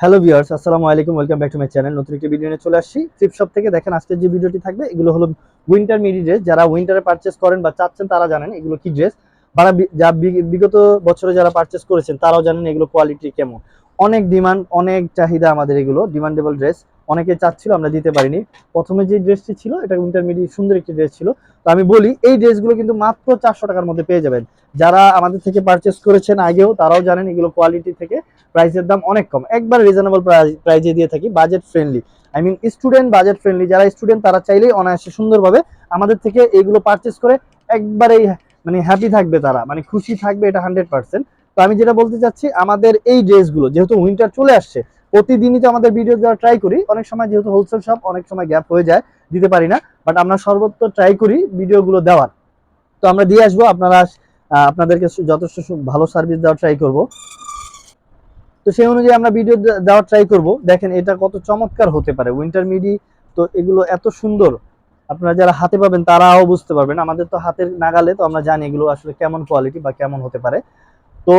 Hello viewers আসসালামু আলাইকুম welcome back to my channel নতুন একটি ভিডিও নিয়ে চলে আসছি। ফ্লিপ শপ থেকে দেখেন আজকের যে ভিডিওটি থাকবে, এগুলো হলো উইন্টার মিডি ড্রেস যারা উইন্টারে পারচেস করেন বা চাচ্ছেন, তারা জানেন এগুলো কি ড্রেস বা যা বিগত বছরে যারা পারচেস করেছেন, তারাও জানেন এগুলো কোয়ালিটি কেমন। অনেক ডিমান্ড অনেক চাহিদা আমাদের এগুলো ডিমান্ডেবল ড্রেস অনেকে চাচ্ছিল, আমরা দিতে পারিনি। প্রথমে যে ড্রেসটি ছিল, এটা উইন্টার মিডি সুন্দর একটি ড্রেস ছিল। তো আমি বলি, এই ড্রেসগুলো কিন্তু মাত্র চারশো টাকার মধ্যে পেয়ে যাবেন। যারা আমাদের থেকে পারচেস করেছেন আগেও, তারাও জানেন এগুলো কোয়ালিটি থেকে প্রাইসের দাম অনেক কম। একবার রিজনেবল প্রাইজে দিয়ে থাকি budget friendly I mean student budget friendly যারা স্টুডেন্ট তারা চাইলেই অনায়াসে সুন্দরভাবে আমাদের থেকে এইগুলো পারচেস করে একবারেই মানে হ্যাপি থাকবে তারা মানে খুশি থাকবে এটা হান্ড্রেড পার্সেন্ট তো আমি যেটা বলতে চাচ্ছি, আমাদের এই ড্রেসগুলো যেহেতু উইন্টার চলে আসছে, প্রতিদিনই তো আমাদের ভিডিও দেওয়া ট্রাই করি। অনেক সময় যেহেতু হোলসেল শপ অনেক সময় গ্যাপ হয়ে যায়, দিতে পারি না। বাট আমরা সর্বত্র ট্রাই করি ভিডিওগুলো দেওয়ার। তো আমরা দিয়ে আসব, আপনারা আপনাদেরকে যথেষ্ট ভালো সার্ভিস দেওয়ার ট্রাই করব। তো সেই অনুযায়ী আমরা ভিডিও দেওয়ার ট্রাই করব। দেখেন, এটা কত চমৎকার হতে পারে উইন্টার মিডি তো এগুলো এত সুন্দর। আপনারা যারা হাতে পাবেন, তারাও বুঝতে পারবেন। আমাদের তো হাতের নাগালে, তো আমরা জানি এগুলো আসলে কেমন কোয়ালিটি বা কেমন হতে পারে। তো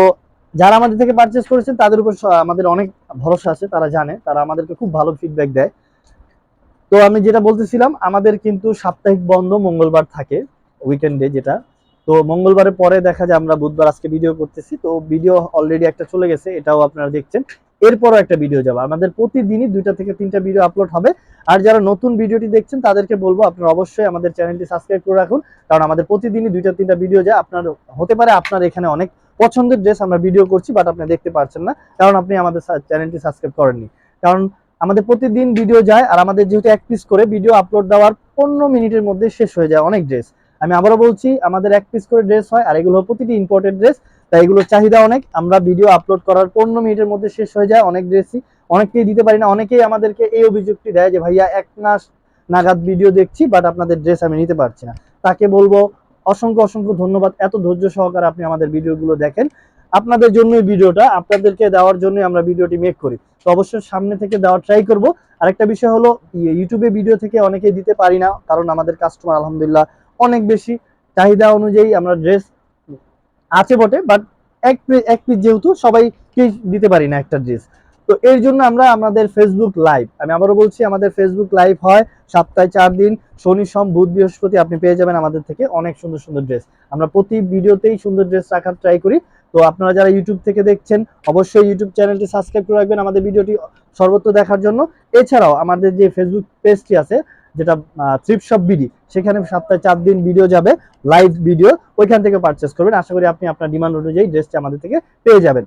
যারা আমাদের থেকে পারচেস করেছেন, তাদের উপর আমাদের অনেক ভরসা আছে, তারা জানে, তারা আমাদেরকে খুব ভালো ফিডব্যাক দেয়। তো আমি যেটা বলতেছিলাম, আমাদের কিন্তু সাপ্তাহিক বন্ধ মঙ্গলবার থাকে উইকেন্ডে যেটা। তো মঙ্গলবারের পরে দেখা যায় আমরা বুধবার আজকে ভিডিও করতেছি, তো ভিডিও অলরেডি একটা চলে গেছে, এটাও আপনারা দেখছেন। এরপরও একটা ভিডিও যাবে। আমাদের প্রতিদিনই দুইটা থেকে তিনটা ভিডিও আপলোড হবে। আর যারা নতুন ভিডিওটি দেখছেন, তাদেরকে বলব, আপনারা অবশ্যই আমাদের চ্যানেলটি সাবস্ক্রাইব করে রাখুন। কারণ আমাদের প্রতিদিনই দুইটা, তিনটা ভিডিও যায়। আপনার, হতে পারে আপনার এখানে অনেক পছন্দের ড্রেস আমরা ভিডিও করছি বাট আপনি দেখতে পারছেন না, কারণ আপনি আমাদের চ্যানেলটি সাবস্ক্রাইব করেননি। কারণ আমাদের প্রতিদিন ভিডিও যায়, আর আমাদের যেহেতু এক পিস করে ভিডিও আপলোড দেওয়ার পনেরো মিনিটের মধ্যে শেষ হয়ে যায় অনেক ড্রেস আমি আবারও বলছি, আমাদের এক পিস করে ড্রেস হয়, আর এগুলো প্রতিটি ইম্পোর্টেড ড্রেস তাই এগুলোর চাহিদা অনেক। আমরা ভিডিও আপলোড করার পনেরো মিনিটের মধ্যে শেষ হয়ে যায় অনেক ড্রেসই অনেককেই দিতে পারি না, অনেকেই আমাদেরকে এই অভিযোগটি দেয় যে, ভাইয়া, এক মাস নাগাদ ভিডিও দেখছি বাট আপনাদের ড্রেস আমি নিতে পারছি না। তাকে বলব অসংখ্য অসংখ্য ধন্যবাদ। এত ধৈর্য সহকারে আপনি আমাদের ভিডিওগুলো দেখেন। আপনাদের জন্যই ভিডিওটা আপনাদেরকে দেওয়ার জন্যই আমরা ভিডিওটি মেক করি। তো অবশ্যই সামনে থেকে দেওয়ার ট্রাই করব। আরেকটা বিষয় হলো ইয়ে, ইউটিউবে ভিডিও থেকে অনেকেই দিতে পারি না কারণ আমাদের কাস্টমার আলহামদুলিল্লাহ অনেক বেশি। চাহিদা অনুযায়ী আমরা ড্রেস আছে বটে বাট এক এক পিস যেহেতু সবাইকে দিতে পারি না একটা ড্রেস তো এর জন্য আমরা আমাদের ফেসবুক লাইভ আমি আবারও বলছি আমাদের ফেসবুক লাইভ হয় সপ্তাহে চার দিন, শনি, সোম, বুধ, বৃহস্পতি, আপনি পেয়ে যাবেন আমাদের থেকে অনেক সুন্দর সুন্দর ড্রেস আমরা প্রতি ভিডিওতেই সুন্দর ড্রেস রাখার ট্রাই করি। তো আপনারা যারা ইউটিউব থেকে দেখছেন, অবশ্যই ইউটিউব চ্যানেলটি সাবস্ক্রাইব করে রাখবেন আমাদের ভিডিওটি সর্বত্র দেখার জন্য। এছাড়াও আমাদের যে ফেসবুক পেজটি আছে, যেটা থ্রিপ শপ বিডি সেখানে সপ্তাহে চার দিন ভিডিও যাবে লাইভ ভিডিও ওইখান থেকে পারচেস করবেন। আশা করি আপনি আপনার ডিমান্ড অনুযায়ী ড্রেসটি আমাদের থেকে পেয়ে যাবেন।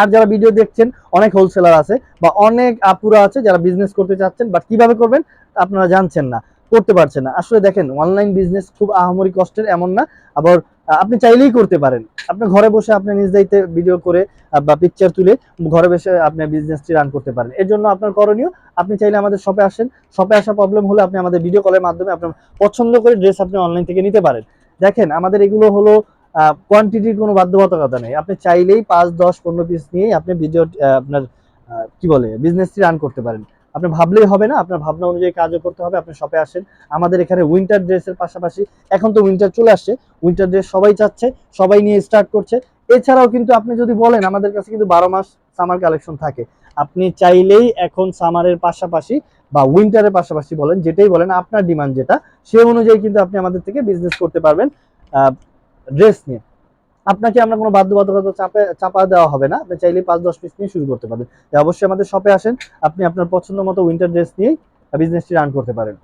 আর যারা ভিডিও দেখছেন, অনেক হোলসেলার আছে বা অনেক আপুরা আছে যারা বিজনেস করতে চাচ্ছেন বাট কীভাবে করবেন আপনারা জানছেন না, করতে পারছেন না। আসলে দেখেন অনলাইন বিজনেস খুব আহামরি কষ্টের এমন না, আবার আপনি চাইলেই করতে পারেন। আপনি ঘরে বসে আপনি নিজ দায়িত্বে ভিডিও করে বা পিকচার তুলে ঘরে বসে আপনি বিজনেসটি রান করতে পারেন। এর জন্য আপনার করণীয়, আপনি চাইলে আমাদের শপে আসেন। শপে আসা প্রবলেম হলে আপনি আমাদের ভিডিও কলের মাধ্যমে আপনার পছন্দ করে ড্রেস আপনি অনলাইন থেকে নিতে পারেন। দেখেন, আমাদের এগুলো হলো কোয়ান্টিটির কোনো বাধ্যবাধকতা নেই। আপনি চাইলেই পাঁচ, দশ, পনেরো পিস নিয়েই আপনি ভিডিও আপনার কি বলে বিজনেসটি রান করতে পারেন। আপনি ভাবলেই হবে না, আপনার ভাবনা অনুযায়ী কাজও করতে হবে, আপনি শপে আসেন। আমাদের এখানে উইন্টার ড্রেসের পাশাপাশি এখন তো উইন্টার চলে আসছে উইন্টার ড্রেস সবাই চাচ্ছে, সবাই নিয়ে স্টার্ট করছে। এছাড়াও কিন্তু আপনি যদি বলেন, আমাদের কাছে কিন্তু বারো মাস সামার কালেকশন থাকে। আপনি চাইলেই এখন সামারের পাশাপাশি বা উইন্টারের পাশাপাশি বলেন, যেটাই বলেন, আপনার ডিমান্ড যেটা, সে অনুযায়ী কিন্তু আপনি আমাদের থেকে বিজনেস করতে পারবেন। ড্রেস নিয়ে। আপনাকে আমরা কোনো বাধ্যবাধকতা চাপে, চাপা দেওয়া হবে না। আপনি চাইলেই পাঁচ, দশ পিস নিয়ে শুরু করতে পারবেন। অবশ্যই আমাদের শপে আসেন। আপনি আপনার পছন্দ মতো উইন্টার ড্রেস নিয়েই বিজনেসটি রান করতে পারেন।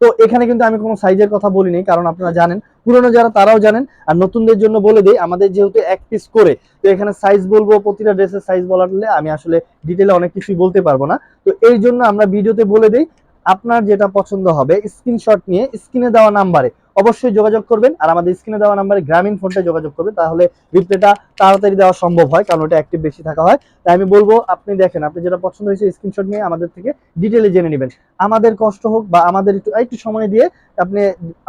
তো এখানে কিন্তু আমি কোনো সাইজের কথা বলিনি, কারণ আপনারা জানেন, পুরনো যারা তারাও জানেন। আর নতুনদের জন্য বলে দিই, আমাদের যেহেতু এক পিস করে, তো এখানে সাইজ বলব, প্রতিটা ড্রেসের সাইজ বলালে আমি আসলে ডিটেলে অনেক কিছুই বলতে পারব না। তো এই জন্য আমরা ভিডিওতে বলে দিই আপনার যেটা পছন্দ হবে স্ক্রিনশট নিয়ে স্ক্রিনে দেওয়া নাম্বারে অবশ্যই যোগাযোগ করবেন। আর আমাদের স্ক্রিনে দেওয়া নাম্বারে গ্রামীণ ফোনটা যোগাযোগ করবেন, তাহলে রিপ্লাইটা তাড়াতাড়ি দেওয়া সম্ভব হয়, কারণ ওটা অ্যাক্টিভ বেশি থাকা হয়। তাই আমি বলব, আপনি দেখেন, আপনি যেটা পছন্দ হয়েছে স্ক্রিনশট নিয়ে আমাদের থেকে ডিটেলে জেনে নেবেন। আমাদের কষ্ট হোক বা আমাদের একটু একটু সময় দিয়ে আপনি,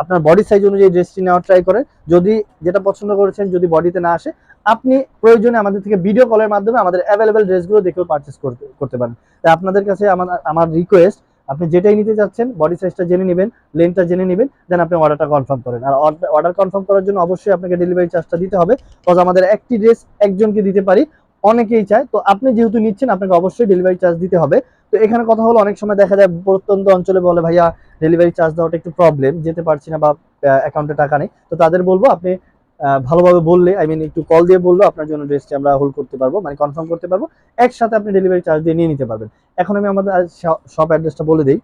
আপনার বডি সাইজ অনুযায়ী ড্রেসটি নেওয়ার ট্রাই করেন। যদি যেটা পছন্দ করেছেন, যদি বডিতে না আসে, আপনি প্রয়োজনে আমাদের থেকে ভিডিও কলের মাধ্যমে আমাদের অ্যাভেলেবেল ড্রেসগুলো দেখেও পারচেস করতে করতে পারেন। তাই আপনাদের কাছে আমার আমার রিকোয়েস্ট আপনি যেটাই নিতে চাচ্ছেন বডি সাইজটা জেনে নেবেন লেন্থটা জেনে নেবেন দেন আপনি অর্ডারটা কনফার্ম করেন। আর অর্ডার কনফার্ম করার জন্য অবশ্যই আপনাকে ডেলিভারি চার্জটা দিতে হবে বিকজ আমাদের একটি ড্রেস একজনকে দিতে পারি, অনেকেই চায়। তো আপনি যেহেতু নিচ্ছেন, আপনাকে অবশ্যই ডেলিভারি চার্জ দিতে হবে। তো এখানে কথা হলো, অনেক সময় দেখা যায় প্রত্যন্ত অঞ্চলে বলে, ভাইয়া ডেলিভারি চার্জ দেওয়াটা একটু প্রবলেম যেতে পারছি না বা অ্যাকাউন্টে টাকা নেই। তো তাদের বলব, আপনি ভালোভাবে বললে আই মিন একটু কল দিয়ে বলল, আপনার জন্য ড্রেসটি আমরা হোল্ড করতে পারব মানে কনফার্ম করতে পারব, একসাথে আপনি ডেলিভারি চার্জ দিয়ে নিয়ে নিতে পারবেন। এখন আমি আমাদের শপ অ্যাড্রেসটা বলে দিই।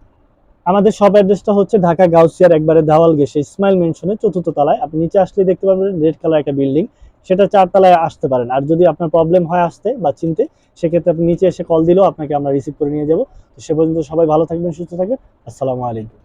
আমাদের শপ অ্যাড্রেসটা হচ্ছে ঢাকা গাউসিয়ার একবারে দাওয়াল গেছে ইসমাইল মেনশনের চতুর্থ তলায়। আপনি নিচে আসলে দেখতে পারবেন রেড কালার একটা বিল্ডিং সেটা চার তলায় আসতে পারেন। আর যদি আপনার প্রবলেম হয় আসতে বা চিনতে, সেক্ষেত্রে আপনি নিচে এসে কল দিলেও আপনাকে আমরা রিসিভ করে নিয়ে যাব। তো সে পর্যন্ত সবাই ভালো থাকবেন, সুস্থ থাকবেন। আসসালামু আলাইকুম।